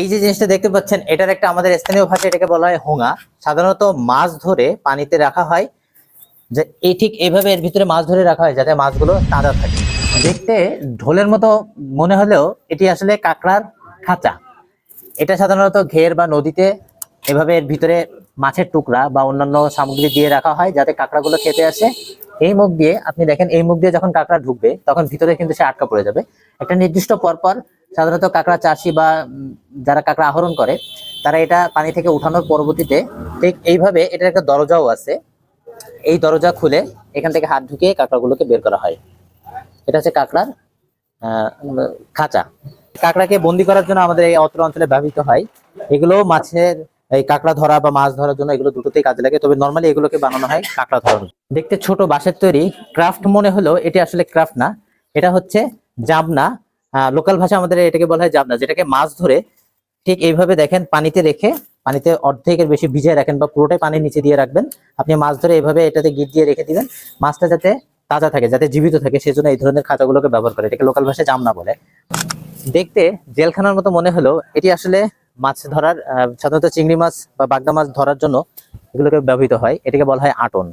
এই যে জিনিসটা দেখতে পাচ্ছেন, এটার একটা আমাদের স্থানীয় ভাষায় এটাকে বলা হয় হোঙা। সাধারণত মাছ ধরে পানিতে রাখা হয়। যে এই ঠিক এইভাবে এর ভিতরে মাছ ধরে রাখা হয়, যাতে মাছগুলো তাজা থাকে। দেখতে ঢোলের মতো মনে হলেও এটি আসলে কাঁকড়ার খাঁচা। এটা সাধারণত ঘের বা নদীতে এভাবে এর ভিতরে মাছের টুকরা বা অন্যান্য সামগ্রী দিয়ে রাখা হয়, যাতে কাঁকড়াগুলো খেতে আসে। এই মুখ দিয়ে, আপনি দেখেন, এই মুখ দিয়ে যখন কাঁকড়া ঢুকবে, তখন ভিতরে কিন্তু সে আটকা পড়ে যাবে। একটা নির্দিষ্ট পরপর সাধারণত কাঁকড়া চাষি বা যারা কাঁকড়া আহরণ করে, তারা এটা পানি থেকে উঠানোর পরবর্তীতে ঠিক এইভাবে এটার একটা দরজাও আছে। এই দরজা খুলে এখান থেকে হাত ঢুকিয়ে কাঁকড়াগুলোকে বের করা হয়। এটা হচ্ছে কাঁকড়ার খাঁচা। কাঁকড়াকে বন্দি করার জন্য আমাদের এই অত্র অঞ্চলে ব্যবহৃত হয়। এগুলো মাছের এই কাঁকড়া ধরা বা মাছ ধরার জন্য এগুলো দুটোতেই কাজে লাগে, তবে নর্মালি এগুলোকে বানানো হয় কাঁকড়া ধরার জন্য। দেখতে ছোট বাঁশের তৈরি ক্রাফট মনে হলেও এটি আসলে ক্রাফট না। এটা হচ্ছে জাবনা লোকাল ভাষা আমাদের এটাকে বলা হয় জাবনা যেটাকে মাছ ধরে ঠিক এইভাবে দেখেন পানিতে রেখে, পানিতে অর্ধেকের বেশি ভিজিয়ে রাখেন বা পুরোটাই পানির নিচে দিয়ে রাখবেন। আপনি মাছ ধরে এইভাবে এটাতে গিট দিয়ে রেখে দিবেন। মাছটা যাতে তাজা থাকে, যাতে জীবিত থাকে, সেজন্য এই ধরনের খাঁচাগুলোকে ব্যবহার করে। এটাকে লোকাল ভাষায় জামনা বলে। দেখতে জেলখানার মতো মনে হলো এটি আসলে মাছ ধরার সাধারণত চিংড়ি মাছ বা বাগদা মাছ ধরার জন্য এগুলোকে ব্যবহৃত হয়। এটাকে বলা হয় আটন।